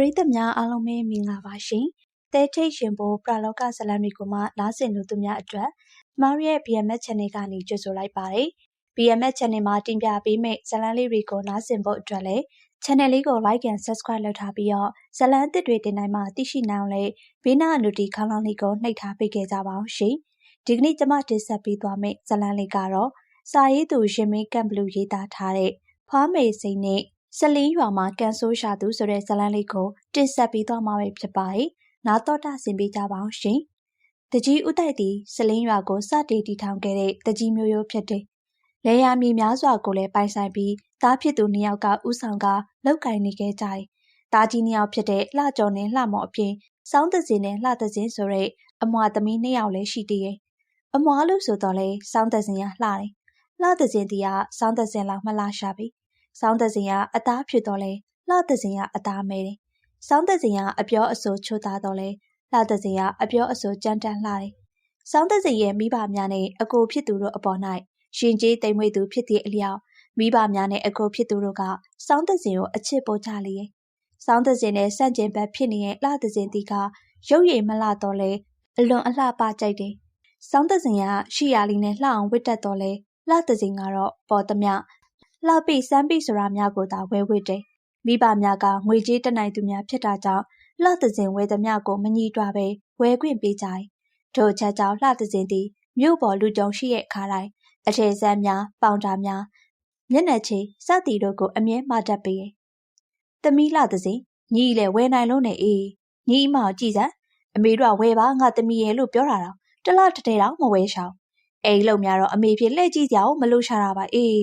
ပရိသတ်များအားလုံးပဲမင်္ဂလာပါရှင်။တဲထိတ်ရှင်ပိုပရလောကဇလံတွေကိုမှလားစင်လူသူများအတွက်မမရဲ့ BMS Channel ကနေကြိုဆိုလိုက်ပါတယ်။ BMS Channel မှာတင်ပြပေးမယ့်ဇလံလေးတွေကိုလားစင်ဖို့အတွက်လည်း Channel လေးကို Like and Subscribe လုပ်ထားပြီးတော့ဇလံအသစ်တွေတင်နိုင်မှသိရှိနိုင်အောင်လည်းဘေးနားအနုတီခေါင်းလောင်းလေးကိုနှိပ်ထားပေးခဲ့ကြပါအောင်ရှင်။ဒီကနေ့ကျွန်မတင်ဆက်ပေးသွားမယ့်ဇလံလေးကတော့စာရေးသူရှင်မင်းကံဘလူရေးသားထားတဲ့ဖွားမေစိန်နဲ့ စလင်းရွာမှာကန်ဆိုးရှာသူဆိုတဲ့ဇာတ်လမ်းလေးကိုတင်ဆက်ပေးသွားမှာပဲဖြစ်ပါတယ်။နားတော်တာဆင်ပေးကြပါအောင်ရှင်။တကြီးဥတိုက်သည်စလင်းရွာကိုစတင်တည်ထောင်ခဲ့တဲ့တကြီးမျိုးရိုးဖြစ်တယ်။လေယာမြေများစွာကိုလည်းပိုင်ဆိုင်ပြီးသားဖြစ်သူနှစ်ယောက်ကဥဆောင်ကလောက်ကင်နေခဲ့ကြတယ်။သားကြီးနှစ်ယောက်ဖြစ်တဲ့လှကျော်နဲ့လှမော်အပြင်စောင်းသစင်နဲ့လှသစင်ဆိုတဲ့အမွာသမီးနှစ်ယောက်လည်းရှိသေးရဲ့။အမွာလို့ဆိုတော့လေစောင်းသစင်ကလှတယ်။လှသစင်တီကစောင်းသစင်လောက်မလှရှာပြီ။ ဆောင်းသစင်ကအသားဖြစ်တော့လဲလှသစင်ကအသားမဲတယ်။ဆောင်းသစင်ကအပြောအဆိုချိုးသားတော့လဲလှသစင်ကအပြောအဆိုကြမ်းတမ်းလှတယ်။ဆောင်းသစင်ရဲ့မိဘများနဲ့အကိုဖြစ်သူတို့အပေါ်၌ရှင်ကြီးတိမ်မွေသူဖြစ်သည့်အလျောက်မိဘများနဲ့အကိုဖြစ်သူတို့ကဆောင်းသစင်ကိုအချစ်ပို့ကြလေရဲ့။ဆောင်းသစင်နဲ့ဆန့်ကျင်ဘက်ဖြစ်နေတဲ့လှသစင်တီကရုပ်ရည်မလှတော့လဲအလွန်အလှပကြိုက်တယ်။ဆောင်းသစင်ကရှိရလီနဲ့လှအောင်ဝတ်တတ်တော့လဲလှသစင်ကတော့ပေါ်သမျှ လှပိစမ်းပိဆိုတာများကိုသာဝဲဝတ်တယ်။မိဘများကငွေကြေးတနိုင်သူများဖြစ်တာကြောင့်လှသစင်ဝဲသမျှကိုမညီတွားပဲဝဲခွင့်ပေးကြ၏။ထို့ချက်ကြောင့်လှသစင်သည်မြို့ပေါ်လူကြုံရှိရဲ့အခါတိုင်းအထည်ဆန်းများပေါင်တာများမျက်နှာချေစသည်တို့ကိုအမြဲမှတတ်ပေးရဲ့။သမီးလှသစင်ညီလေဝဲနိုင်လို့နေအေးညီအမောင်ကြည်စမ်းအမေတို့ကဝဲပါငါသမီးရဲ့လို့ပြောတာတော့တလားတထဲတော့မဝဲရှောင်အိမ်လုံများတော့အမေဖြစ်လှည့်ကြည့်ကြအောင်မလို့ရှာတာပါအေး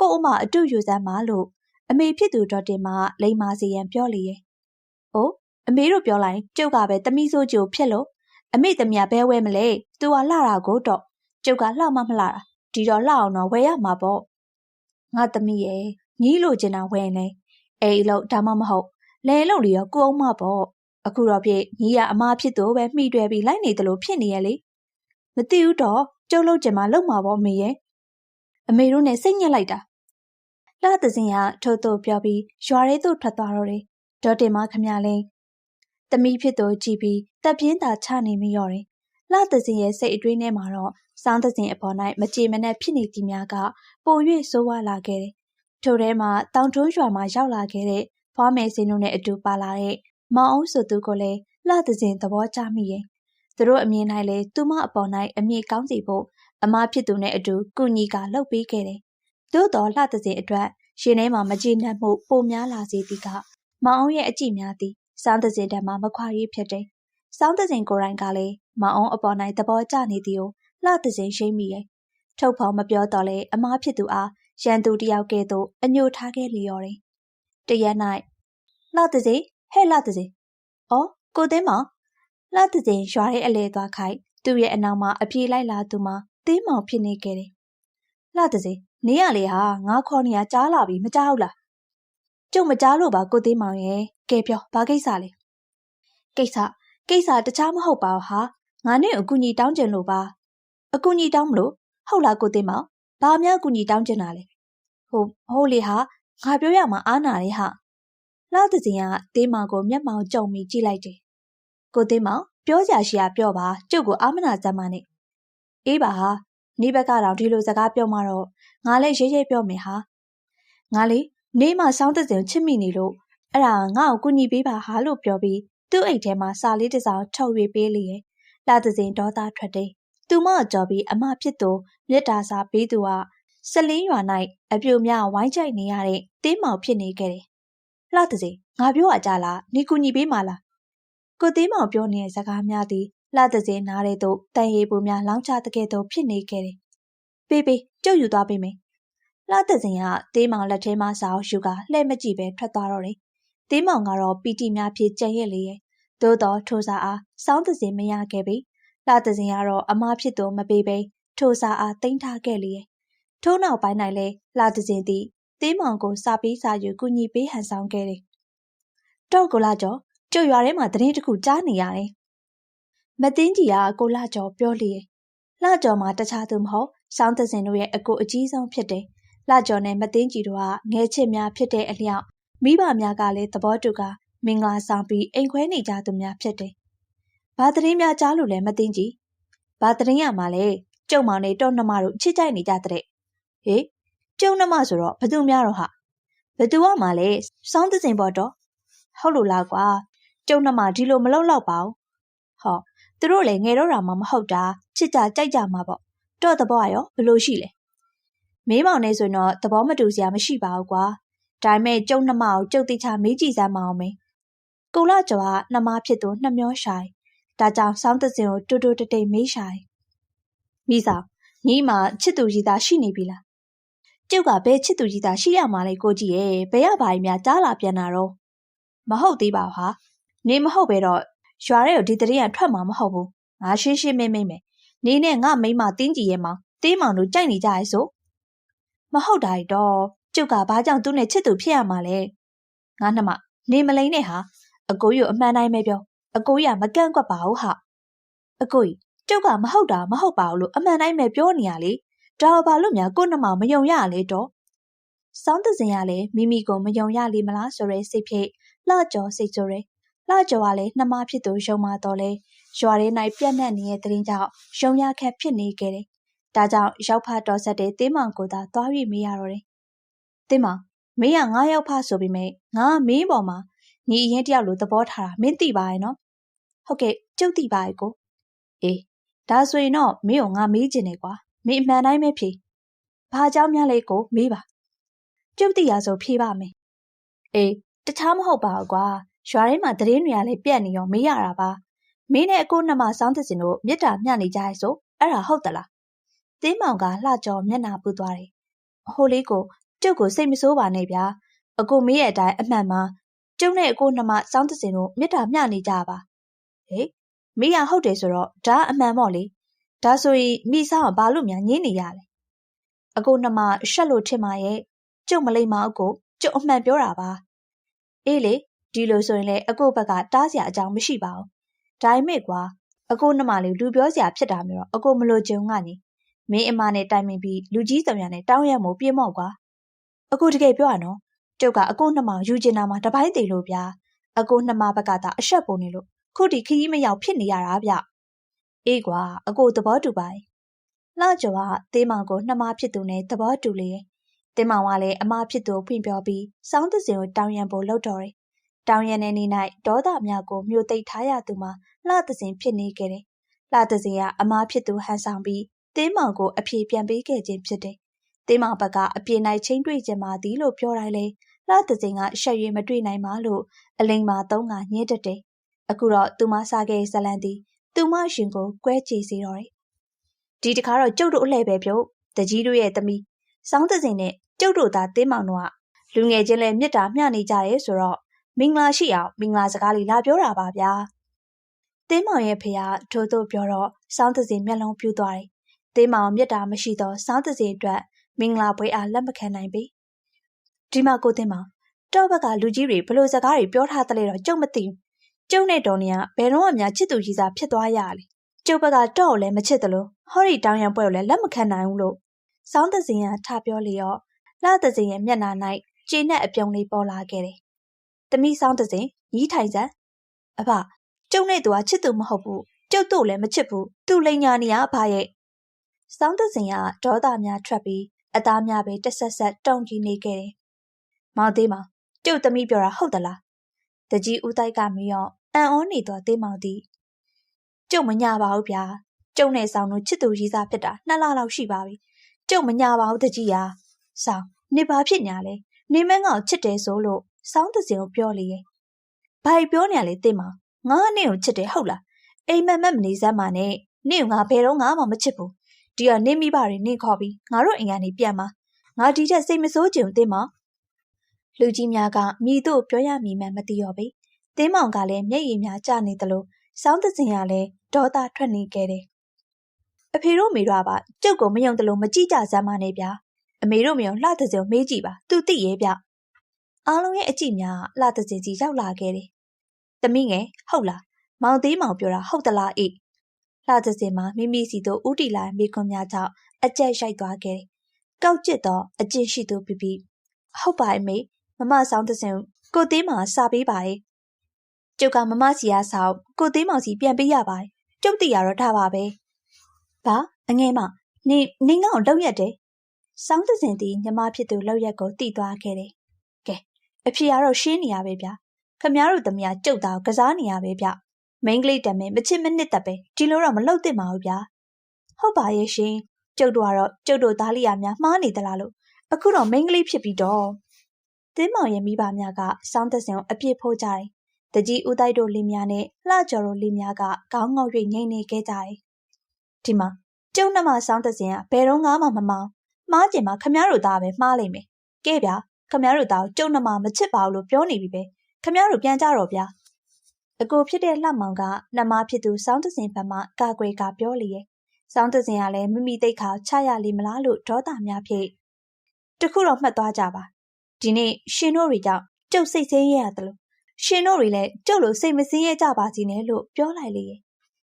ကို့အမအတူယူစမ်းပါလို့အမေဖြစ်သူဒေါ်တင်မလိမ္မာစီရန်ပြောလေရဲ့။အိုးအမေတို့ပြောလိုက်ကျုပ်ကပဲတမိဆိုးကြိုဖြစ်လို့အမေသမီးဘဲဝဲမလဲ။ तू ကလှတာကိုတော့ကျုပ်ကလှမမလှတာဒီတော့လှအောင်တော့ဝဲရမှာပေါ့။ငါသမီးရဲ့ညီးလို့ကျင်တာဝဲနေအိမ်လို့ဒါမှမဟုတ်လဲလို့လီရောကိုအောင်မပေါ့။အခုတော့ဖြစ်ညီးရအမားဖြစ်သူပဲမှီတွဲပြီးလိုက်နေတယ်လို့ဖြစ်နေရဲ့လေ။မသိဘူးတော့ကျုပ်လို့ကျင်မလုံမှာပေါ့အမေရဲ့။အမေတို့နဲ့စိတ်ညစ်လိုက်တာ လှသစင်ကထို့သို့ပြောပြီးရွာထဲသို့ထွက်သွားတော့တယ်။ဒေါ်တင်မခမလင်းသမီးဖြစ်သူကြည့်ပြီးတပ်ပြင်းသာချနေမိရော်တယ်။လှသစင်ရဲ့စိတ်အတွင်းထဲမှာတော့စောင်းသစင်အပေါ်၌မကြေမနက်ဖြစ်နေသည်များကပို၍ဆိုးဝါးလာခဲ့တယ်။ထိုထဲမှာတောင်တွန်းရွာမှာရောက်လာခဲ့တဲ့ဖွားမယ်စင်းတို့နဲ့အတူပါလာတဲ့မောင်အောင်ဆိုသူကိုလည်းလှသစင်သဘောကျမိရဲ့။သူတို့အမြင်၌လည်းသူမအပေါ်၌အမြင့်ကောင်းစီဖို့အမဖြစ်သူနဲ့အတူကုညီကလှုပ်ပေးခဲ့တယ် သို့တော်လှသစဉ်အတွက်ရှင်ထဲမှာမကျေနပ်မှုပိုများလာစေသည်ကမောင်အောင်ရဲ့အကြည့်များသည်စောင်းသစဉ်တည်းမှာမခွာရေးဖြစ်တယ်။စောင်းသစဉ်ကိုယ်တိုင်ကလည်းမောင်အောင်အပေါ်၌သဘောကျနေသည်ကိုလှသစဉ်ရှိမိရဲ့။ထုတ်ဖော်မပြောတော့လေအမားဖြစ်သူအားရန်သူတယောက်ကဲ့သို့အညိုထားခဲ့လျော်တယ်။တရက်၌လှသစဉ်ဟဲ့လှသစဉ်အော်ကိုသိန်းမောင်လှသစဉ်ရွာရဲ့အလဲသွားခိုက်သူ့ရဲ့အနောက်မှာအပြေးလိုက်လာသူမှာသင်းမောင်ဖြစ်နေခဲ့တယ်။လှသစဉ် နေရလေဟာငါခေါ်နေရကြားလာပြီမကြားဘူးလားကျုပ်မကြားလို့ပါကိုသေးမောင်ရဲ့ကဲပြောဘာကိစ္စလဲကိစ္စကိစ္စတခြားမဟုတ်ပါဘူးဟာငါနဲ့အကူညီတောင်းကျင်လို့ပါအကူညီတောင်းမလို့ဟုတ်လားကိုသေးမောင်ဘာများအကူညီတောင်းကျင်တာလဲဟိုဟုတ်လေဟာငါပြောရမှာအားနာတယ်ဟာလှသစင်ကသေးမောင်ကိုမျက်မှောင်ကြုံပြီးကြည့်လိုက်တယ်ကိုသေးမောင်ပြောကြရှိရပြောပါကျုပ်ကိုအာမနာစမ်းမနဲ့အေးပါဟာ နေဘက်ကတော့ဒီလိုစကားပြောမှတော့ငါလည်းရေးရေးပြောမယ်ဟာငါလေနေမှစောင်းတဲ့စင်ချစ်မိနေလို့အဲ့ဒါငါ့ကိုကူညီပေးပါဟာလို့ပြောပြီးသူ့အိတ်ထဲမှာစာလေးတစ်စောင်ထုတ်ရွေးပေးလေရဲ့လာတဲ့စင်ဒေါသထွက်တယ်သူမကြော်ပြီးအမဖြစ်သူမြစ်တာစာပေးသူကစလင်းရွာ၌အပြိုများဝိုင်းကြိုက်နေရတဲ့တင်းမောင်ဖြစ်နေခဲ့တယ်လှတဲ့စင်ငါပြောအကြလားနေကူညီပေးမလားကိုသေးမောင်ပြောနေတဲ့စကားများသည် လှတဲ့စင်နားတဲ့သို့တန်ရီပူများလောင်းချတဲ့ကဲ့သို့ဖြစ်နေခဲ့တယ်ပေးပေးကျုပ်ယူသွားပေးမယ်။လှသက်စင်ကသေးမောင်လက်ထဲမှာစာအုပ်ယူကလှဲ့မကြည့်ပဲထွက်သွားတော့တယ်။သေးမောင်ကတော့ပီတီများဖြစ်ကြံရက်လေရဲ့။သို့တော့ထိုစာအားစောင်းသစင်မရခဲ့ပြီ။လှသက်စင်ကတော့အမားဖြစ်သူမပေးပဲထိုစာအားတင်ထားခဲ့လေရဲ့။ထို့နောက်ပိုင်း၌လည်းလှသက်စင်သည်သေးမောင်ကိုစာပေးစာယူကူညီပေးဟန်ဆောင်ခဲ့တယ်။တော့ကိုလာကျော်ကျုပ်ရွာထဲမှာတရင်တစ်ခုကြားနေရတယ်။ မသိန်းကြီးကကိုလာကျော်ပြောလေ။လှကျော်မှာတခြားသူမဟုတ်စောင်းသစင်တို့ရဲ့အကိုအကြီးဆုံးဖြစ်တယ်။လှကျော်နဲ့မသိန်းကြည်တို့ကငဲချစ်များဖြစ်တဲ့အလျောက်မိဘများကလည်းသဘောတူကမင်္ဂလာဆောင်ပြီးအိမ်ခွဲနေကြသူများဖြစ်တယ်။ဘာသတင်းများကြားလို့လဲမသိကြီး။ဘာသတင်းရမှာလဲကျုံမောင်နဲ့တောနှမတို့ချစ်ကြိုက်နေကြတဲ့။ဟေးကျုံနှမဆိုတော့ဘသူများတော့ဟာဘသူကမှလဲစောင်းသစင်ပေါ်တော့ဟုတ်လို့လားကွာကျုံနှမဒီလိုမလုပ်တော့ပါဘူး။ဟော သူတို့လည်းငယ်တော့တာမှမဟုတ်တာချစ်ကြကြိုက်ကြမှာပေါ့။တော့သဘောရောဘလို့ရှိလဲ။မေးမောင်နေဆိုရင်တော့သဘောမတူစရာမရှိပါဘူးကွာ။ဒါပေမဲ့ကျုံနှမကိုကြုတ်တိချမေးကြည့်စမ်းမအောင်မေ။ကုလကျော်ကနှမဖြစ်သူနှမျောရှိုင်။ဒါကြောင့်စောင်းသစင်ကိုတူတူတတိတ်မေးရှိုင်။မိစာညီမချစ်သူကြီးသားရှိနေပြီလား။ကျုပ်ကဘယ်ချစ်သူကြီးသားရှိရမှာလဲကိုကြီးရဲ့ဘယ်ရပါရင်များကြားလာပြန်တာတော့မဟုတ်သေးပါဟာ။နေမဟုတ်ပဲတော့ ရွာထဲကိုဒီတရေကထွက်မှာမဟုတ်ဘူး။ငါရှင်းရှင်းမင်းမင်းပဲ။နေနဲ့ငါမိမတင်းကြီးရဲ့မောင်တေးမောင်တို့ကြိုက်နေကြရဲ့ဆို။မဟုတ်တာတော့ကျုပ်ကဘာကြောင့်သူ့နဲ့ချစ်သူဖြစ်ရမှာလဲ။ငါနှမနေမလိမ့်နဲ့ဟာအကိုကြီးအမှန်တိုင်းပဲပြောအကိုကြီးကမကန့်ကွက်ပါဘူးဟာအကိုကြီးကျုပ်ကမဟုတ်တာမဟုတ်ပါဘူးလို့အမှန်တိုင်းပဲပြောနေရလေဒါဘာလို့များကိုနှမမယုံရလေတော့စောင်းတစင်ရလဲမိမိကိုမယုံရလေမလားဆိုရဲစိတ်ဖြင့်လှကြော်စိတ်ဆိုရဲ လှကြော်ကလည်းနှမဖြစ်သူယုံမာတော့လဲရွာထဲ၌ပြက်နှက်နေတဲ့တရင်ကြောင့်ယုံရခက်ဖြစ်နေခဲ့တယ်ဒါကြောင့်ရောက်ဖတော်ဆက်တဲ့တင်းမောင်ကိုသာသွားပြီးမေးရတော့တယ်တင်းမောင်မင်းကငါရောက်ဖဆိုပြီးမဲ့ငါမင်းပေါ်မှာညီအရင်တယောက်လိုသဘောထားတာမင်းသိပါရဲ့နော်ဟုတ်ကဲ့ကျုပ်သိပါရဲ့ကိုအေးဒါဆိုရင်တော့မင်းကိုငါမေးချင်တယ်ကွာမင်းအမှန်တိုင်းပဲဖြေဘာเจ้าများလဲကိုမေးပါကျုပ်သိရဆိုဖြေပါမယ်အေးတခြားမဟုတ်ပါဘူးကွာ ရွာထဲမှာသတင်းတွေကလည်းပြက်နေရောမေးရတာပါမင်းနဲ့အကိုနှမစောင်းသစ်စင်တို့မြစ်တာမျှနေကြရဲ့ဆိုအဲ့ဒါဟုတ်သလားတင်းမောင်ကလှကြောမျက်နာပူသွားတယ်ဟိုလေးကိုကျုပ်ကိုစိတ်မဆိုးပါနဲ့ဗျာအကိုမေးရဲ့အတိုင်းအမှန်မှကျုံနဲ့အကိုနှမစောင်းသစင်တို့မြစ်တာမျှနေကြပါဟေးမိရဟုတ်တယ်ဆိုတော့ဒါအမှန်ပေါ့လေဒါဆိုရင်မိစားကဘာလို့များငင်းနေရလဲအကိုနှမရှက်လို့ထင်ပါရဲ့ကျုံမလိမ္မာအကိုကျုံအမှန်ပြောတာပါအေးလေ ဒီလိုဆိုရင်လေအကိုဘက်ကတားစရာအကြောင်းမရှိပါဘူးဒါပေမဲ့ကွာအကိုနှမလေးလူပြောစရာဖြစ်တာမျိုးတော့အကိုမလိုချင်ကနေမင်းအမနဲ့တိုင်ပင်ပြီးလူကြီးဆောင်ရနဲ့တောင်းရမို့ပြေမော့ကွာအကိုတကယ်ပြောရနော်ကျုပ်ကအကိုနှမယူကျင်တာမှတပိုင်းသေးလို့ဗျာအကိုနှမဘက်ကသာအဆက်ပုံနေလို့ခုတီခကြီးမရောက်ဖြစ်နေရတာဗျအေးကွာအကိုသဘောတူပါရဲ့လှကျော်ကသေးမောင်ကိုနှမဖြစ်သူနဲ့သဘောတူလေတင်းမောင်ကလည်းအမဖြစ်သူဖွင့်ပြောပြီးစောင်းသစင်ကိုတောင်းရန်ဖို့လှုပ်တော်တယ် တောင်းရန်တဲ့နေ့၌ဒေါသများကိုမြို့သိပ်ထားရသူမှာလှသစင်ဖြစ်နေခဲ့တယ်လှသစင်ကအမဖြစ်သူဟန်ဆောင်ပြီးတင်းမောင်ကိုအပြေပြန်ပေးခဲ့ခြင်းဖြစ်တယ်တင်းမောင်ဘက်ကအပြေနိုင်ချင်းတွေ့ကြမှာသည်လို့ပြောတိုင်းလေလှသစင်ကရှက်ရွေးမတွေ့နိုင်ပါလို့အလိမ်မာသုံးကညှင်းတတ်တယ်။အခုတော့သူမစားခဲ့ဇလန်သည်သူမရှင်ကိုကွဲချေစေတော့တယ်။ဒီတခါတော့ကျုပ်တို့အလှည့်ပဲပြုတ်တကြီးတို့ရဲ့သမီးစောင်းသစင်နဲ့ကျုပ်တို့သားတင်းမောင်တို့ကလူငယ်ချင်းလဲမြစ်တာမျှနေကြတယ်ဆိုတော့ မင်္ဂလာရှိအောင်မင်္ဂလာစကားလေးလာပြောတာပါဗျာ။တင်းမောင်ရဲ့ဖေကထိုးထိုးပြောတော့စောင်းသစင်မျက်လုံးပြူသွားတယ်။တင်းမောင်မြစ်တာမရှိတော့စောင်းသစင်အတွက်မင်္ဂလာပွဲအားလက်မခံနိုင်ပြီဒီမှာကိုတင်ပါတော့ဘက်ကလူကြီးတွေဘလို့စကားတွေပြောထားတယ်တော့ကျုပ်မသိဘူးကျုပ်နဲ့ဒေါ်နီကဘယ်တော့မှများချစ်သူကြီးစားဖြစ်သွားရလေကျုပ်ဘကတော့ကိုလည်းမချစ်သလိုဟော်ရီတောင်းရန်ပွဲကိုလည်းလက်မခံနိုင်ဘူးလို့စောင်းသစင်ကထပြောလျော့လှသစင်ရဲ့မျက်နှာ၌ခြေနဲ့အပြုံလေးပေါ်လာခဲ့တယ်။ သမီးစောင်းသစင်ညီးထိုင်စမ်းအဖကျုပ်နဲ့သူကချစ်သူမဟုတ်ဘူးကျုပ်တို့လည်းမချစ်ဘူးသူလိန်ညာနေရအဖရဲ့စောင်းသစင်ကဒေါသများထွက်ပြီးအသားများပဲတက်ဆက်ဆက်တုံကြည့်နေခဲ့တယ်မောင်သေးမောင်ကျုပ်သမီးပြောတာဟုတ်သလားတကြီးဦးတိုက်ကမေးတော့အံ့ဩနေတော့သေးမောင်သည်ကျုပ်မညာပါဘူးဗျာကျုပ်နဲ့ဆောင်တို့ချစ်သူရေးစားဖြစ်တာနှစ်လလောက်ရှိပါပြီကျုပ်မညာပါဘူးတကြီးယာဆောင်နေပါဖြစ်ညာလဲနေမန်းကောင်ချစ်တယ်ဆိုလို့ စောင်းတစင်ကိုပြောလေရဲ့ဘာပြောနေရလဲသိမောင်ငါနဲ့ကိုချစ်တယ်ဟုတ်လားအိမ်မက်မက်မနေစမ်းပါနဲ့နင့်ကငါဘယ်တော့မှမချစ်ဘူးဒီကနေမိဘတွေနင့်ခေါ်ပြီးငါတို့အိမ်ကနေပြန်มาငါဒီထက်စိတ်မဆိုးကြုံသိမောင်လူကြီးများကမိတို့ပြောရမည်မှမသိတော့ပေ။တင်းမောင်ကလည်းမျက်ရည်များကျနေသလိုစောင်းသစင်ကလည်းဒေါသထွက်နေခဲ့တယ်။အဖေတို့မေတို့ကကျုပ်ကိုမယုံသလိုမကြည့်ကြစမ်းပါနဲ့ဗျာ။အမေတို့မယုံလှသစင်ကိုမေးကြည့်ပါ။သူသိရဲ့ဗျ။ အားလုံးရဲ့အကြည့်များလှသစင်ကြီးရောက်လာခဲ့တယ်။သမီးငယ်ဟုတ်လား။မောင်သေးမောင်ပြောတာဟုတ်သလားအေး။လှသစင်မှာမိမိစီတို့ဥတီလာမိခွန်များကြောင့်အကျက်ရိုက်သွားခဲ့တယ်။ကောက်ကျစ်တော့အကျင့်ရှိသူပြပြဟုတ်ပါအမေမမဆောင်တဲ့စင်ကိုသေးမှာစာပေးပါတယ်ကျုပ်ကမမစီရဆောင်ကိုသေးမောင်စီပြန်ပေးရပါတယ်ကျုပ်သိရတော့ဒါပါပဲဘာအငဲမနင်နင်ကောင်လောက်ရက်တယ်စောင်းသစင်သည်ညီမဖြစ်သူလောက်ရက်ကိုတိသွားခဲ့တယ်ကဲ အဖေကတော့ရှင်းနေရပဲဗျခမည်းတော်သမီးကကျုပ်သားကစားနေရပဲဗျမိန်းကလေးတမဲမချစ်မနစ်သက်ပဲဒီလိုတော့မလုပ်သင့်ပါဘူးဗျာဟုတ်ပါရဲ့ရှင်ကျုပ်တို့ကတော့ကျုပ်တို့သားလေးရများမှားနေသလားလို့အခုတော့မိန်းကလေးဖြစ်ပြီးတော့တင်းမောင်ရဲ့မိဘများကစောင်းသစင်ကိုအပြစ်ဖို့ကြတယ်တကြီးဦးတိုက်တို့လင်းများနဲ့လှကျော်တို့လင်းများကခေါင်းငုံ၍ငိမ့်နေခဲ့ကြတယ်ဒီမှာကျုံနှမစောင်းသစင်ကဘယ်တော့မှမမောင်းမှားကျင်မှာခမည်းတော်သားပဲမှားလိမ့်မယ်ကဲဗျာ ခမည်းတော်သားကိုကျုံနှမမချစ်ပါဘူးလို့ပြောနေပြီပဲခမည်းတော်ပြန်ကြတော့ဗျာအကိုဖြစ်တဲ့လှမောင်ကနှမဖြစ်သူစောင်းသစင်ဘက်မှကာကွယ်ကပြောလေရဲ့စောင်းသစင်ကလည်းမိမိသိခါချရလိမလားလို့ဒေါသများဖြင့်တခုတော့မှတ်သွားကြပါဒီနေ့ရှင်တို့တွေကြောင့်ကျုပ်စိတ်ဆင်းရဲရတယ်လို့ရှင်တို့တွေလည်းကျုပ်လိုစိတ်မဆင်းရဲကြပါစေနဲ့လို့ပြောလိုက်လေရဲ့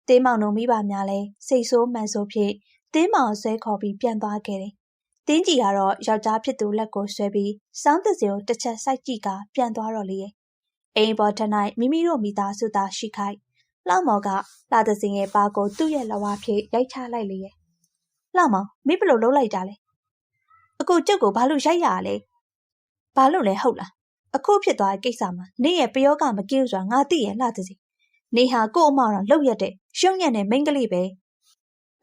တင်းမောင်တို့မိဘများလည်းစိတ်ဆိုးမှန်ဆိုးဖြင့်တင်းမောင်ဆွဲခေါ်ပြီးပြန်သွားခဲ့တယ် တင်းကြီးကတော့ယောက်ျားဖြစ်သူလက်ကိုဆွဲပြီးစောင်းသစင်ကိုတစ်ချက်စိုက်ကြည့်ကပြန်သွားတော့လေရဲ့အိမ်ပေါ်ထ၌မိမိတို့မိသားစုသားရှိခိုက်လှမော်ကလာသစင်ရဲ့ပါကိုသူ့ရဲ့လက်ဝါးဖြင့်ရိုက်ချလိုက်လေရဲ့လှမောင်မိဘလို့လုံးလိုက်တာလဲအခုကျုပ်ကိုဘာလို့ရိုက်ရလဲဘာလို့လဲဟုတ်လားအခုဖြစ်သွားတဲ့ကိစ္စမှာနေရဲ့ပယောကမကင်းဆိုတာငါသိရဲ့လှသစီနေဟာကို့အမောင်တော့လှုပ်ရက်တဲ့ရှုံညံ့တဲ့မိန်းကလေးပဲ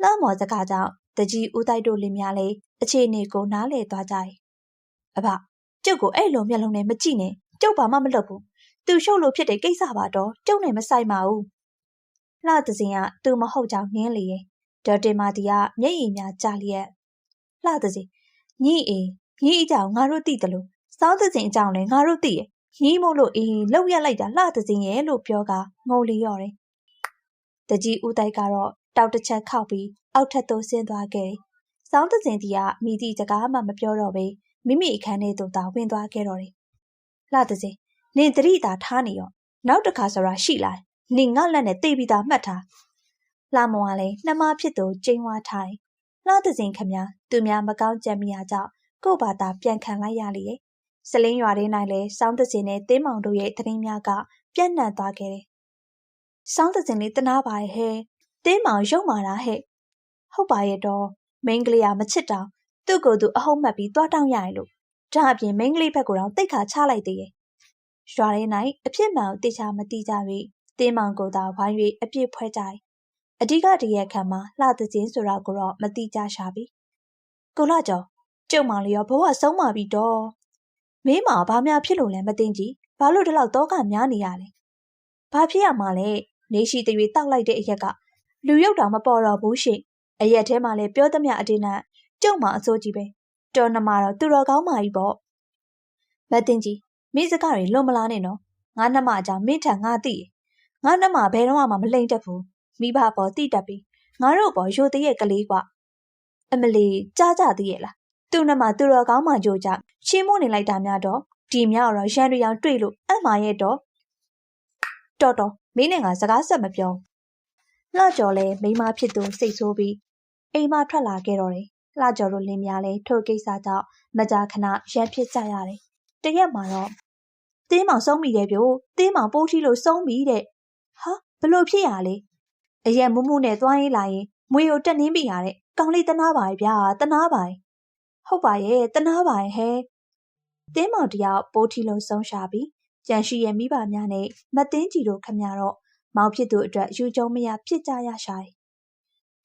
လှမော်စကားကြောင့် တကြီးဦးတိုက်တို့လင်းများလေအခြေအနေကိုနားလေသွားကြတယ်အဖကျုပ်ကိုအဲ့လိုမျက်လုံးနဲ့မကြည့်နဲ့ကျုပ်ဘာမှမလုပ်ဘူးသူရှုပ်လို့ဖြစ်တဲ့ကိစ္စပါတော့ကျုပ်နဲ့မဆိုင်ပါဘူးလှသစင်ကသူမဟုတ်ကြောင်နင်းလေရဲ့ဒေါ်တင်မာတီကမျက်ရည်များကြာလျက်လှသစင်ညီအေးညီအကြောင်ငါတို့သိတယ်လို့စောင်းသစင်အကြောင်းလည်းငါတို့သိရဲ့ညီမို့လို့အေးလောက်ရလိုက်တာလှသစင်ရဲ့လို့ပြောကငိုလျော့တယ်တကြီးဦးတိုက်ကတော့ တောက်တစ်ချက်ခောက်ပြီးအောက်ထပ်သို့ဆင်းသွားခဲ့တယ်စောင်းသစင်တီကမိသည့်စကားမှမပြောတော့ပဲမိမိအခန်းထဲသို့သာဝင်သွားခဲ့တော့တယ်လှသစင်နင်တတိတာထားနေရောနောက်တစ်ခါဆိုတာရှိလားနင်ငါလက်နဲ့တေးပြီးသားမှတ်ထားလာမောင်ကလည်းနှမဖြစ်သူကျင်းဝါထားတယ်လှသစင်ခမသူများမကောင်းကြံမိရာကြောင့်ကို့ဘာသာပြန်ခံလိုက်ရလေ။စလင်းရွာထဲ၌လည်းစောင်းသစင်နဲ့တင်းမောင်တို့ရဲ့သတင်းများကပြန့်နှံ့သွားခဲ့တယ်။စောင်းသစင်လေးတနာပါရဲ့ဟဲ့။ တင်းမောင်ရုံမာတာဟဲ့။ဟုတ်ပါရဲ့တော့မိန်းကလေးကမချစ်တောင်သူ့ကိုယ်သူအဟုတ်မှတ်ပြီးတွားတောင်းရရင်လို့ဒါအပြင်မိန်းကလေးဘက်ကိုတော့တိတ်ခါချလိုက်သေးရဲ့။ရွာထဲ၌အဖြစ်မှန်ကိုတေချာမတိကြ၍တင်းမောင်ကိုသာဝိုင်း၍အပြစ်ဖွဲကြတယ်။အဓိကတရက်ခံမှာလှသခြင်းဆိုတာကိုတော့မတိကြရှာပြီ။ကိုလာကျော်ကျုံမောင်လေးရောဘဝဆုံးပါပြီတော့မင်းမဘာများဖြစ်လို့လဲမသိကြည့်ဘာလို့ဒီလောက်တော့ကများနေရလဲဘာဖြစ်ရမှာလဲနေရှိတရွေတောက်လိုက်တဲ့အရက်က လူရုပ်တောင်မပေါ်တော့ဘူးရှင်အရက်ထဲမှာလည်းပြောသမျှအတင်းနဲ့ကျုံမအစိုးကြီးပဲတော်နမတော့သူတော်ကောင်းမာကြီးပေါ့မသိကြည့်မိစကားတွေလွန်မလားနဲ့နော်ငါနှမအကြောင်းမင်းထံငါသိရငါနှမဘယ်တော့မှမလိမ့်တတ်ဘူးမိဘပေါ်တိတတ်ပြီးငါတို့ပေါ်ရိုသေးရဲ့ကလေးကွအမလီကြားကြသေးရဲ့လားသူ့နှမသူတော်ကောင်းမှကြိုကြရှင်းမို့နေလိုက်တာများတော့ဒီမြောက်တော့ရန်တွေအောင်တွေ့လို့အမှားရဲ့တော့တော်တော်မင်းနဲ့ငါစကားဆက်မပြော လှကျော်လဲမိမဖြစ်သူစိတ်ဆိုးပြီးအိမ်မထွက်လာခဲ့တော့တယ်လှကျော်တို့လင်းများလဲထိုကိစ္စကြောင့်မကြာခဏရန်ဖြစ်ကြရတယ်တရက်မှာတော့တင်းမောင်ဆုံးမိတယ်ပြို့တင်းမောင်ပိုးထီလို့ဆုံးပြီတဲ့ဟာဘလို့ဖြစ်ရလဲအရက်မူးမူးနဲ့သွားရေးလာရင်မွေကိုတက်နှင်းမိရတဲ့ကောင်းလေးတနာပါရဲ့ဗျာတနာပါရဲ့ဟုတ်ပါရဲ့တနာပါရဲ့ဟဲ့တင်းမောင်တယောက်ပိုးထီလုံးဆုံးရှာပြီးကြံရှိရဲ့မိဘများနဲ့မသိန်းကြီးတို့ခမရတော့ မောင်ဖြစ်သူအတွက်ယူကြုံမရဖြစ်ကြရရှာတယ်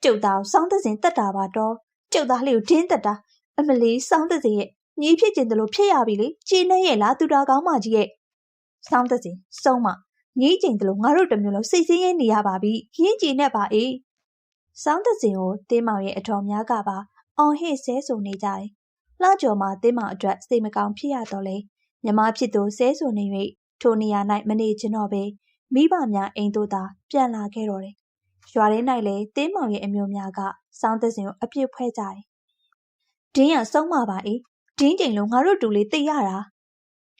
ကျုပ်သားစောင်းသစင်တက်တာပါတော့ကျုပ်သားလေးကိုဒင်းတက်တာအမလီစောင်းသစင်ရဲ့ညီဖြစ်ကျင်တယ်လို့ဖြစ်ရပြီလေကြည်နေရဲ့လားသူတော်ကောင်းမကြီးရဲ့စောင်းသစင်စုံမညီကျင်တယ်လို့ငါတို့တမျိုးလုံးစိတ်ဆင်းရဲနေရပါပြီရင်းကြည်နဲ့ပါအေးစောင်းသစင်ကိုတင်းမောင်ရဲ့အတော်များကပါအောင်ဟစ်ဆဲဆိုနေကြတယ်။လှကျော်မှာတင်းမောင်အတွက်စိတ်မကောင်းဖြစ်ရတော့လေမြမဖြစ်သူဆဲဆိုနေ၍ထိုနေရာ၌မနေချင်တော့ပဲ မိဘများအိမ်သို့သာပြန်လာခဲ့တော့တယ်။ရွာထဲ၌လည်းတင်းမောင်ရဲ့အမျိုးများကစောင်းသစင်ကိုအပြစ်ဖွဲကြတယ်။ဒင်းရဆုံးမပါအေးဒင်းကျင်လို့ငါတို့တူလေးသိရတာ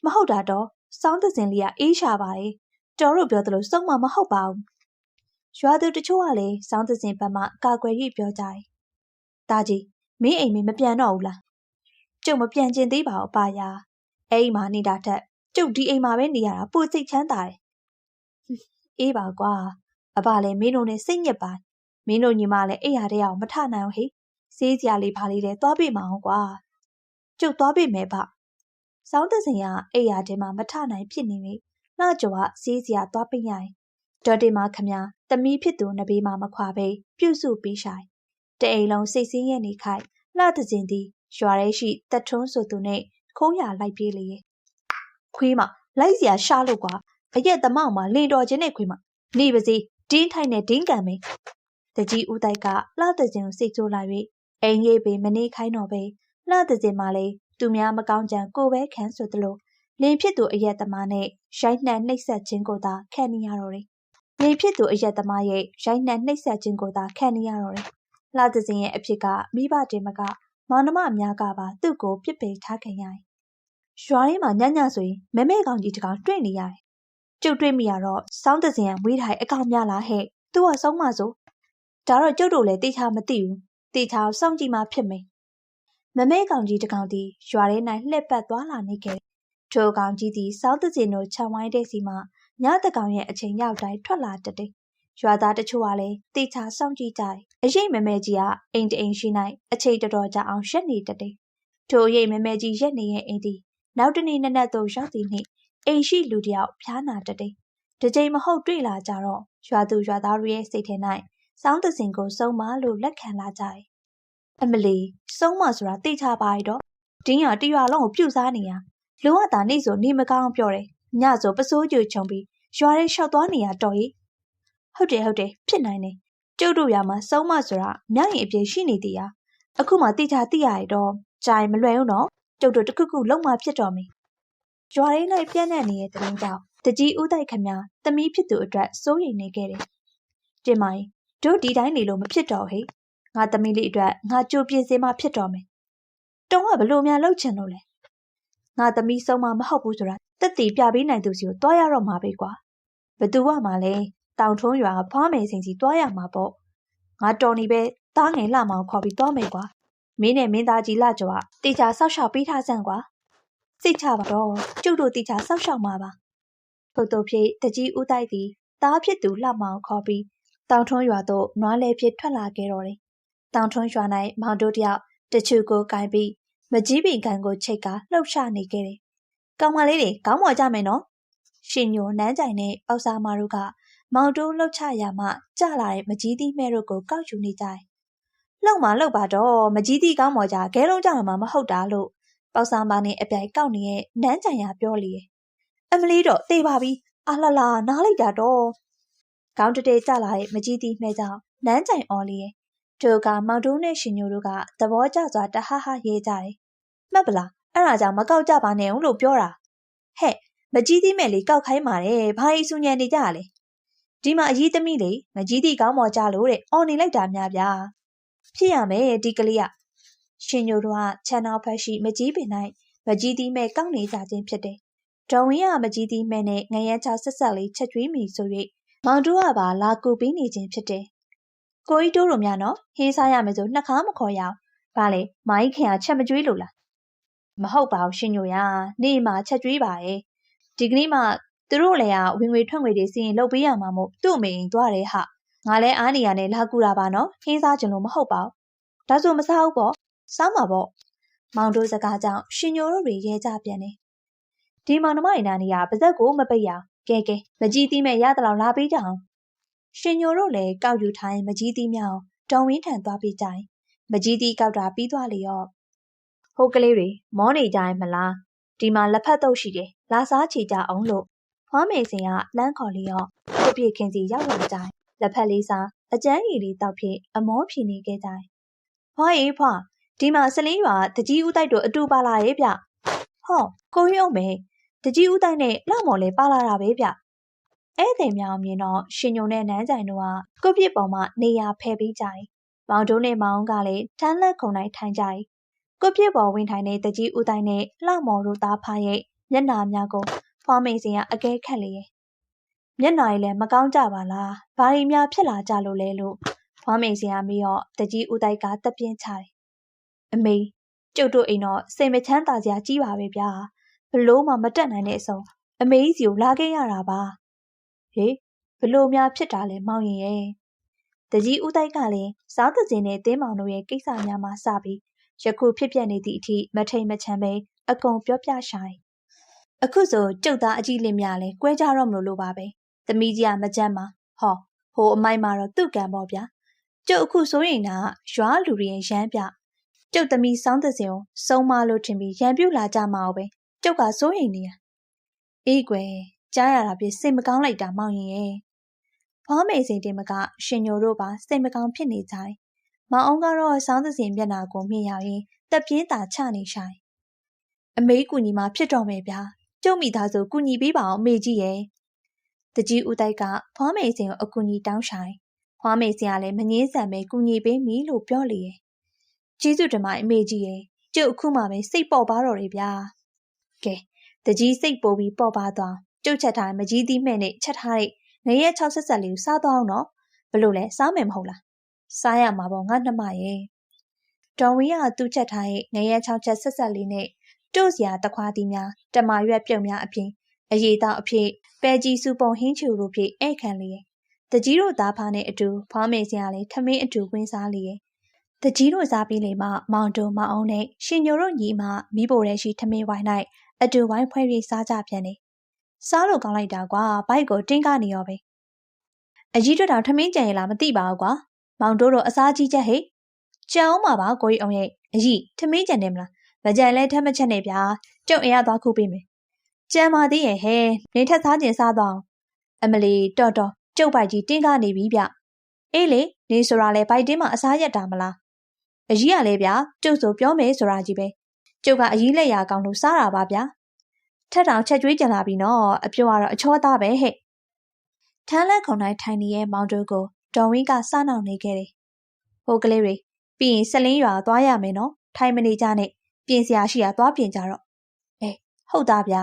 မဟုတ်တာတော့စောင်းသစင်လေးကအေးရှာပါတယ်။တော်တို့ပြောသလိုဆုံးမမဟုတ်ပါဘူး။ရွာသူတချို့ကလည်းစောင်းသစင်ဘက်မှကာကွယ်၍ပြောကြတယ်။ဒါကြီးမင်းအိမ်မေမပြန်တော့ဘူးလားကျုပ်မပြန်ကျင်သေးပါဘူးပါယာအဲ့ဒီမှာနေတာထက်ကျုပ်ဒီအိမ်မှာပဲနေရတာပိုစိတ်ချမ်းသာတယ် အေးပါကွာအဘလည်းမင်းတို့နဲ့စိတ်ညစ်ပါမင်းတို့ညီမလည်းအိယာတဲ့အောင်မထနိုင်အောင်ဟေးစေးစရာလေးပါလေးတဲ့သွားပြမအောင်ကွာကျုပ်သွားပြမယ်ဗျစောင်းတစင်ကအိယာထဲမှာမထနိုင်ဖြစ်နေပြီလှကျော်ကစေးစရာသွားပြရင်ဒေါ်တင်မခမသမီးဖြစ်သူနဘေးမှာမခွာပဲပြုစုပြီးဆိုင်တအိမ်လုံးစိတ်ဆင်းရဲနေခိုက်လှတစင်သည်ရွာထဲရှိတက်ထွန်းဆိုသူနဲ့ခိုးရလိုက်ပြေးလေရဲ့ခွေးမလိုက်စရာရှာလို့ကွာ အရက်သမောက်မှာလင်တော်ချင်းနဲ့ခွေးမနေပါစေတင်းထိုင်နဲ့ဒင်းကန်မေတကြီးဦးတိုက်ကလှတစင်ကိုစိတ်ဆိုးလာ၍အိမ်ရေးပေမနေခိုင်းတော့ပဲလှတစင်မှလည်းသူများမကောင်းကြံကိုပဲခံဆိုသလိုလင်ဖြစ်သူအရက်သမားနဲ့ရိုက်နှက်နှိပ်စက်ခြင်းကိုသာခံနေရတော့တယ်လင်ဖြစ်သူအရက်သမားရဲ့ရိုက်နှက်နှိပ်စက်ခြင်းကိုသာခံနေရတော့တယ်လှတစင်ရဲ့အဖြစ်ကမိဘတင်မကမောင်နှမအများကပါသူ့ကိုပြစ်ပယ်ထားခံရတယ်ရွာထဲမှာညညဆိုရင်မဲမဲကောင်ကြီးတကောင်တွေ့နေရတယ် ကျုပ်တွေ့မိရတော့စောင်းတစင်ကမွေးထိုင်အကောင်များလားဟဲ့သူကစောင်းမဆိုဒါတော့ကျုပ်တို့လည်းတေချာမသိဘူးတေချာစောင့်ကြည့်မှဖြစ်မယ်မမဲကောင်ကြီးတကောင်သည်ရွာထဲ၌လှည့်ပတ်သွားလာနေခဲ့ထိုကောင်ကြီးသည်စောင်းတစင်တို့ခြံဝိုင်းတဲ့စီမှညတကောင်ရဲ့အချိန်ရောက်တိုင်းထွက်လာတတ်တယ်ရွာသားတချို့ကလည်းတေချာစောင့်ကြည့်ကြတယ်အရေးမမဲကြီးကအိမ်တအိမ်ရှိ၌အချိန်တော်တော်ကြာအောင်ရက်နေတတ်တယ်ထိုအရေးမမဲကြီးရက်နေရဲ့အိမ်သည်နောက်တနေ့နက်နက်သို့ရောက်သည်နှင့် အိမ်ရှိလူတယောက်ဖျားနာတတ်တယ်။တစ်ချိန်မဟုတ်တွေ့လာကြတော့ရွာသူရွာသားတို့ရဲ့စိတ်ထဲ၌စောင်းတစင်ကိုစုံမလို့လက်ခံလာကြတယ်။အမလီစုံမဆိုတာသိချပါရတော့တင်းရတရွာလုံးကိုပြုတ်စားနေရလူကသာနေဆိုနေမကောင်းပြောတယ်။ညဆိုပစိုးကြွချုံပြီးရွာထဲလျှောက်သွားနေရတော့ကြီးဟုတ်တယ်ဟုတ်တယ်ဖြစ်နိုင်တယ်ကျုပ်တို့ရွာမှာစုံမဆိုတာမြောက်ရင်အပြည့်ရှိနေသေးရအခုမှတိချာသိရရတော့ဂျိုင်မလွယ်ဘူးနော်ကျုပ်တို့တခုခုလုံးမဖြစ်တော်မီ ကြွားရင်းလိုက်ပြန့်နှံ့နေတဲ့တရင်ကြောင့်တကြီးဦးတိုက်ခမသမီးဖြစ်သူအတွက်စိုးရိမ်နေခဲ့တယ်။တင်မိုင်းတို့ဒီတိုင်းနေလို့မဖြစ်တော့ဟဲ့။ငါသမီးလေးအတွက်ငါကြိုပြင်စင်မှဖြစ်တော်မယ်။တုံးကဘလို့များလှုပ်ချင်လို့လဲ။ငါသမီးဆုံးမမဟုတ်ဘူးဆိုတာတက်တီပြပေးနိုင်သူစီကိုတွားရတော့မှာပဲကွာ။ဘသူကမှလည်းတောင်ထုံးရွာဖွားမယ်စင်စီတွားရမှာပေါ့။ငါတော်နေပဲသားငယ်လှမောင်ခေါ်ပြီးတွားမယ်ကွာ။မင်းနဲ့မင်းသားကြီးလှကျော်ကတေချာဆောက်ရှောက်ပေးထားစမ်းကွာ စိတ်ချပါတော့ကျုပ်တို့တိချဆောက်ရှောက်မှာပါထို့သောဖြင့်တကြီးဦးတိုက်သည်သားဖြစ်သူလှမောင်ခေါ်ပြီးတောင်ထွန်းရွာသို့နွားလဲဖြစ်ထွက်လာခဲ့တော်တယ်တောင်ထွန်းရွာ၌မောင်တို့တယောက်တချူကိုကင်ပြီးမကြီးပင်ကန်ကိုချိတ်ကလှုပ်ရှားနေခဲ့တယ်ကောင်မလေးတွေကောင်းမော်ကြမယ်နော်ရှင်ညိုနန်းကြိုင်နဲ့ပေါက်စားမတို့ကမောင်တိုးလှုပ်ချရာမှကြလာတဲ့မကြီးသီးမဲတို့ကိုကောက်ယူနေကြတယ်လှုပ်မှလှုပ်ပါတော့မကြီးသီးကောင်းမော်ကြခဲလုံးကြမှာမဟုတ်တာလို့ ပေါက်ဆာမနဲ့အပြိုင်ကောက်နေတဲ့နန်းကြံရပြောလေအမလီတော့တေးပါပြီအာလှလာနားလိုက်တာတော့ခေါင်းတတဲကြလာတဲ့မကြီးတီမှဲကြောင့်နန်းကြိုင်အော်လေတို့ကမောင်တိုးနဲ့ရှင်ညိုတို့ကသဘောကျစွာတဟဟရေးကြတယ်မှတ်ပလားအဲ့ဒါကြောင့်မကောက်ကြပါနဲ့ဦးလို့ပြောတာဟဲ့မကြီးသီးမဲ့လေးကောက်ခိုင်းပါတယ်ဘာဤစုညံနေကြရလဲဒီမှာအကြီးသမီးလေးမကြီးသီးကောင်းမော်ကြလို့တဲ့အော်နေလိုက်တာများဗျာဖြစ်ရမယ်ဒီကလေးက ရှင်ညိုတို့ကခြံနောက်ဖက်ရှိမကြီးပင်၌မကြီးသီးမဲ့ကောက်နေကြခြင်းဖြစ်တယ်။ဒုံဝင်းကမကြီးသီးမဲ့နဲ့ငရမ်းချဆက်ဆက်လေးချက်ကျွေးမိဆို၍မောင်တို့ကပါလာကူပေးနေခြင်းဖြစ်တယ်။ကိုကြီးတိုးတို့များနော်ဟင်းစားရမယ်ဆိုနှခါမခေါ်ရအောင်။ဘာလဲမိုင်းခင်ကချက်မကျွေးလို့လား။မဟုတ်ပါဘူးရှင်ညိုရနေမှာချက်ကျွေးပါရဲ့။ဒီကနေ့မှသူတို့လည်းကဝင်ငွေထွက်ငွေတွေစီရင်လုပ်ပေးရမှာမို့သူ့အမေရင်သွားတယ်ဟာ။ငါလည်းအားနေရနဲ့လာကူတာပါနော်ဟင်းစားကြလို့မဟုတ်ပါဘူး။ဒါဆိုမစားဘူးပေါ့ စောင်းပါပေါ့မောင်တို့စကားကြောင့်ရှင်ညိုတို့တွေရဲကြပြန်တယ်ဒီမောင်နှမအိမ်နာနေရပါဇက်ကိုမပိတ်ရကဲကဲမကြီးသီးမဲ့ရတလောက်လာပေးကြအောင်ရှင်ညိုတို့လည်းကောက်ယူထားရင်မကြီးသီးမြောင်တုံဝင်းထန်သွားပေးကြရင်မကြီးသီးကောက်တာပြီးသွားလေရောဟိုကလေးတွေမောနေကြရင်မလားဒီမှာလက်ဖက်တုပ်ရှိတယ်လာစားချီကြအောင်လို့ဖွားမေစင်ကလမ်းခေါ်လျော့ကိုပြေခင်စီရောက်လာကြတယ်လက်ဖက်လေးစားအကျန်းရီလေးတောက်ဖြစ်အမောဖြီနေခဲ့ကြတယ်ဖွားရေးဖွား ဒီမှာစလင်းရွာတကြီးဦးတိုက်တို့အတူပါလာရဲ့ဗျဟောကိုရုံမယ်တကြီးဦးတိုက်နဲ့လောက်မော်လဲပါလာတာပဲဗျဧည့်သည်များမြင်တော့ရှင်ညုံနဲ့နန်းကြိုင်တို့ကကုတ်ပြစ်ပေါ်မှာနေရာဖယ်ပေးကြတယ်မောင်တို့နဲ့မောင်ကလည်းထမ်းလက်ခုံတိုင်းထိုင်ကြတယ်ကုတ်ပြစ်ပေါ်ဝင်ထိုင်တဲ့တကြီးဦးတိုက်နဲ့လောက်မော်တို့သားဖားရဲ့မျက်နာများကိုဖွားမိန်စင်ကအကဲခတ်လေရဲ့မျက်နာရီလည်းမကောင်းကြပါလားဘာရီများဖြစ်လာကြလို့လဲလို့ဖွားမိန်စင်ကမေးတော့တကြီးဦးတိုက်ကတပြင်းချတယ် အမေကျုပ်တို့အိမ်တော့စိတ်မချမ်းသာစရာကြီးပါပဲဗျာဘလို့မှမတက်နိုင်တဲ့အဆုံးအမေကြီးစီကိုလာခဲ့ရတာပါဟေးဘလို့များဖြစ်တာလဲမောင်ရင်ရဲ့တကြီးဦးတိုက်ကလည်းစားသူစင်နဲ့တင်းမောင်တို့ရဲ့ကိစ္စများမှစပြီးယခုဖြစ်ပျက်နေသည့်အထိမထိန်မချမ်းပဲအကုန်ပြောပြဆိုင်အခုဆိုကျုပ်သားအကြီးလင်းများလဲကွဲကြတော့မလို့လို့ပါပဲသမီးကြီးကမကြမ်းပါဟောဟိုအမိုက်မှာတော့သူ့ကံပေါ့ဗျာကျုပ်အခုဆိုရင်ကရွာလူတွေရရမ်းပြ ကျုပ်သမီးစောင်းသစင်ကိုစုံမလို့ထင်ပြီးရံပြူလာကြမှာပဲကျုပ်ကစိုးရိမ်နေရအေးကွယ်ကြားရတာပြစိတ်မကောင်းလိုက်တာမောင်ရင်ရဲ့ဖွားမေစိန်တင်မကရှင်ညိုတို့ပါစိတ်မကောင်းဖြစ်နေကြတယ်မောင်အောင်ကတော့စောင်းသစင်မျက်နာကိုမြင်ရရင်တက်ပြင်းသာချနေဆိုင်အမေကူညီမဖြစ်တော့မယ်ဗျာကျုပ်မိသားစုကူညီပေးပါအောင်အမေကြီးရဲ့တကြီးဦးတိုက်ကဖွားမေစိန်ကိုအကူညီတောင်းဆိုင်ဖွားမေစိန်ကလည်းမငင်းဆန်ပဲကူညီပေးမည်လို့ပြောလေရဲ့ ကျေးဇူးတင်ပါအမေကြီးရဲ့ကျုပ်အခုမှပဲစိတ်ပေါ်ပါတော့တယ်ဗျာကဲတကြီးစိတ်ပိုပြီးပေါ်ပါသွားကျုပ်ချက်ထားမကြီးသီးမှဲ့နဲ့ချက်ထားတဲ့ငရဲ6ဆက်ဆက်လေးကိုစားသွားအောင်နော်ဘလို့လဲစားမယ်မဟုတ်လားစားရမှာပေါ့ငါနှမရဲ့ဒေါ်ဝင်းကသူ့ချက်ထားတဲ့ငရဲ6ချက်ဆက်ဆက်လေးနဲ့တို့စရာတခွားတီးများတမာရွက်ပြုံများအပြင်အရေးသားအဖြစ်ပဲကြီးစုပုံဟင်းချူတို့ဖြင့်ဧကန်လေးတကြီးတို့သားဖားနဲ့အတူဖွားမေစရာလေးထမင်းအတူဝင်းစားလေး တကြီးတို့စားပြီးလေမှမောင်တုံမောင်အောင်နဲ့ရှင်ညိုတို့ညီမမိဖို့တဲ့ရှိထမင်းဝိုင်း၌အတူဝိုင်းဖွဲပြီးစားကြပြန်နေစားလို့ကောင်းလိုက်တာကွာဘိုက်ကိုတင်းကနေရောပဲအကြီးတို့တောင်ထမင်းကြံရလားမသိပါဘူးကွာမောင်တို့တို့အစားကြီးချက်ဟဲ့ကြံအောင်ပါပါကိုကြီးအောင်ရဲ့အကြီးထမင်းကြံတယ်မလားမကြံလဲထက်မချက်နဲ့ဗျာကျုပ်အရသွားခုပေးမယ်ကြံပါသေးရဲ့ဟဲနေထက်စားကျင်စားတော့အမလီတော်တော်ကျုပ်ပိုက်ကြီးတင်းကားနေပြီဗျအေးလေနေဆိုတာလဲဘိုက်တင်းမှာအစားရက်တာမလား အကြီးကလည်းဗျာကျုပ်ဆိုပြောမယ်ဆိုတာကြီးပဲကျုပ်ကအကြီးလက်ရာကောင်းလို့စားတာပါဗျာထက်တောင်ချက်ကျွေးကြလာပြီနော်အပြောကတော့အချောသားပဲဟဲ့ထမ်းလက်ခုံတိုင်းထိုင်နေရဲ့မောင်တို့ကိုဒေါ်ဝင်းကစနှောင်နေခဲ့တယ်ဟိုကလေးတွေပြီးရင်ဆက်လင်းရွာသွားရမယ်နော်ထိုင်မနေကြနဲ့ပြင်စရာရှိတာသွားပြင်ကြတော့အေးဟုတ်သားဗျာ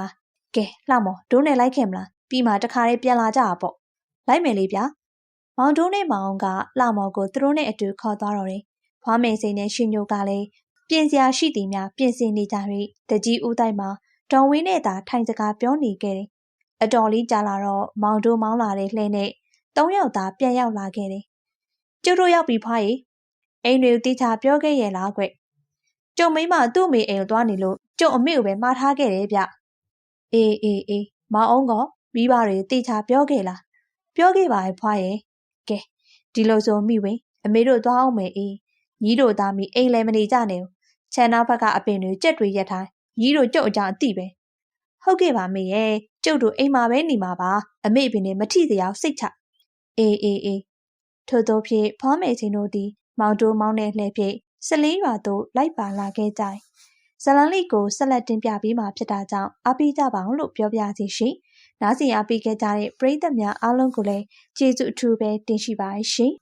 ကဲလှမော်ဒိုးနဲ့လိုက်ခင်မလားပြီးမှတခါလေးပြန်လာကြတာပေါ့လိုက်မယ်လေဗျာမောင်တိုးနဲ့မောင်ကလှမော်ကိုသူတို့နဲ့အတူခေါ်သွားတော့တယ် ဖွားမေစိန်နဲ့ရှင်ညိုကလည်းပြင်စရာရှိသည်များပြင်ဆင်နေကြ၍တကြီးဦးတိုက်မှာဒေါ်ဝင်းနဲ့သာထိုင်စကားပြောနေခဲ့တယ်။အတော်လေးကြာလာတော့မောင်တို့မောင်းလာတဲ့လှဲနဲ့သုံးယောက်သားပြန်ရောက်လာခဲ့တယ်။ကျုပ်တို့ရောက်ပြီဖွားရီအိမ်တွေကိုတိကျပြောခဲ့ရဲ့လားကွ။ကျုံမိမသူ့အမေအိမ်ကိုသွားနေလို့ကျုံအမေကိုပဲမှားထားခဲ့တယ်ဗျ။အေးအေးအေးမောင်အောင်ကမိဘတွေတိကျပြောခဲ့လား။ပြောခဲ့ပါရဲ့ဖွားရဲ့။ကဲဒီလိုဆိုမိဝင်အမေတို့သွားအောင်မယ်အေး ညီတို့သားမိအိမ်လည်းမနေကြနဲ့။ခြံနောက်ဘက်ကအပင်တွေကြက်တွေရက်ထားညီတို့ကျုပ်အကြောင်းအသိပဲဟုတ်ကဲ့ပါမေရဲ့ကျုပ်တို့အိမ်မှာပဲနေမှာပါအမေပင်နဲ့မထိစရာစိတ်ချအေးအေးအေးထို့သောဖြင့်ဖောမေချင်းတို့သည်မောင်တိုးမောင်းတဲ့လှည့်ဖြင့်စလင်းရွာသို့လိုက်ပါလာခဲ့ကြ၏ဇလန်လေးကိုဆက်လက်တင်ပြပေးမှာဖြစ်တာကြောင့်အားပေးကြပါအောင်လို့ပြောပြစီရှင်နားစီအားပေးခဲ့ကြတဲ့ပရိသတ်များအားလုံးကိုလည်းကျေးဇူးအထူးပဲတင်ရှိပါရှင်